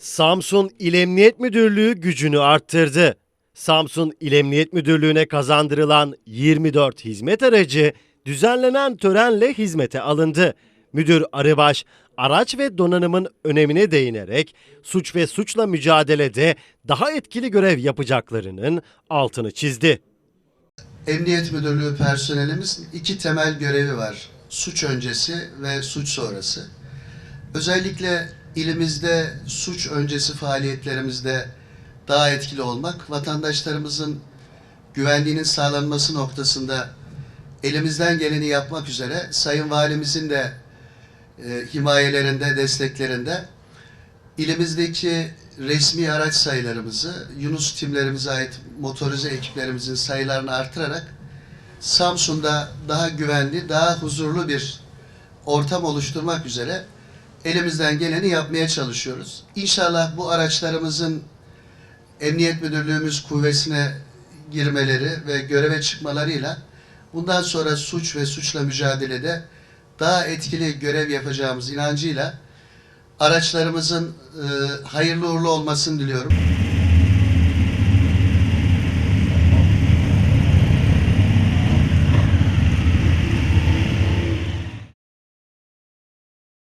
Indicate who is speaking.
Speaker 1: Samsun İl Emniyet Müdürlüğü gücünü arttırdı. Samsun İl Emniyet Müdürlüğü'ne kazandırılan 24 hizmet aracı düzenlenen törenle hizmete alındı. Müdür Arıbaş, araç ve donanımın önemine değinerek suç ve suçla mücadelede daha etkili görev yapacaklarının altını çizdi.
Speaker 2: Emniyet Müdürlüğü personelimizin iki temel görevi var. Suç öncesi ve suç sonrası. Özellikle ilimizde suç öncesi faaliyetlerimizde daha etkili olmak, vatandaşlarımızın güvenliğinin sağlanması noktasında elimizden geleni yapmak üzere Sayın Valimizin de e, himayelerinde, desteklerinde ilimizdeki resmi araç sayılarımızı, Yunus timlerimize ait motorize ekiplerimizin sayılarını artırarak Samsun'da daha güvenli, daha huzurlu bir ortam oluşturmak üzere elimizden geleni yapmaya çalışıyoruz. İnşallah bu araçlarımızın Emniyet Müdürlüğümüz kuvvesine girmeleri ve göreve çıkmalarıyla bundan sonra suç ve suçla mücadelede daha etkili görev yapacağımız inancıyla araçlarımızın e, hayırlı uğurlu olmasını diliyorum.